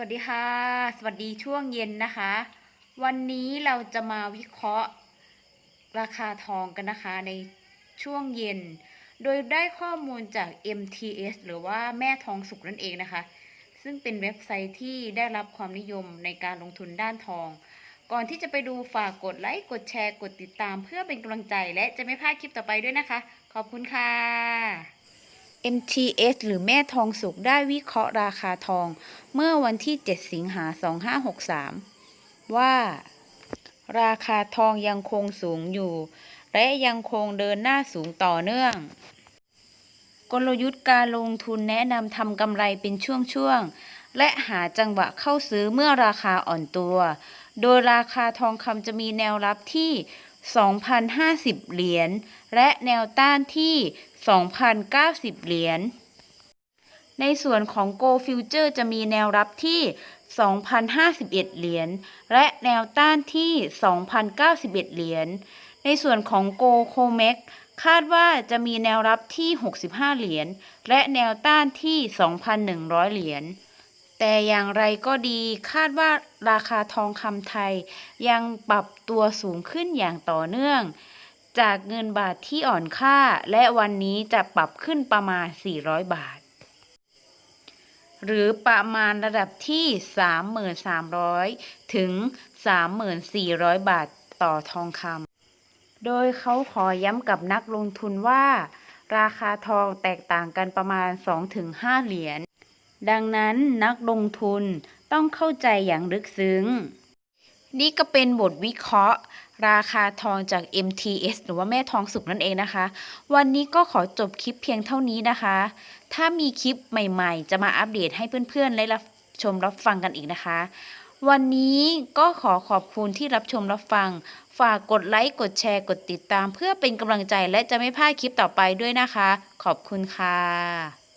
วัสดีค่ะ สวัสดีช่วงเย็นนะคะ วันนี้เราจะมาวิเคราะห์ราคาทองกันนะคะในช่วงเย็น โดยได้ข้อมูลจาก MTS หรือว่าแม่ทองสุกนั่นเองนะคะ ซึ่งเป็นเว็บไซต์ที่ได้รับความนิยมในการลงทุนด้านทอง ก่อนที่จะไปดูฝากกดไลค์ กดแชร์ กดติดตาม เพื่อเป็นกำลังใจและจะไม่พลาดคลิปต่อไปด้วยนะคะ ขอบคุณค่ะ MTS หรือแม่ทองสุกได้วิเคราะห์ราคาทอง เมื่อวันที่ 7 สิงหา 2563 ว่า ราคาทองยังคงสูงอยู่ และยังคงเดินหน้าสูงต่อเนื่อง กลยุทธ์การลงทุนแนะนำทำกำไรเป็นช่วงๆ และหาจังหวะเข้าซื้อเมื่อราคาอ่อนตัว โดยราคาทองคำจะมีแนวรับที่ 2,050 เหรียญ และแนวต้านที่ 2,090 เหรียญ ในส่วนของ Go Future จะมีแนวรับที่ 2,051 เหรียญ และแนวต้านที่ 2,091 เหรียญ ในส่วนของ Go Comex คาดว่าจะมีแนวรับที่ 65 เหรียญ และแนวต้านที่ 2,100 เหรียญ แต่อย่างไรก็ดีคาดว่าราคาทองคำไทย ยังปรับตัวสูงขึ้นอย่างต่อเนื่อง จากเงินบาทที่อ่อนค่า และวันนี้จะปรับขึ้นประมาณ 400 บาท หรือประมาณระดับที่ 3,300 ถึง 3,400 บาทต่อทองคำ โดยเขาขอย้ำกับนักลงทุนว่า ราคาทองแตกต่างกันประมาณ 2-5 เหรียญ ดังนั้นนักลงทุนต้องเข้าใจอย่างลึกซึ้ง นี่ก็เป็นบทวิเคราะห์ ราคาทองจาก MTS หรือว่าแม่ทองสุกนั่นเองนะคะ วันนี้ก็ขอจบคลิปเพียงเท่านี้นะคะ ถ้ามีคลิปใหม่ๆ จะมาอัปเดตให้เพื่อนๆได้รับชมรับฟังกันอีกนะคะ วันนี้ก็ขอขอบคุณที่รับชมรับฟัง ฝากกดไลค์กดแชร์กดติดตาม เพื่อเป็นกำลังใจและจะไม่พลาดคลิปต่อไปด้วยนะคะ ขอบคุณค่ะ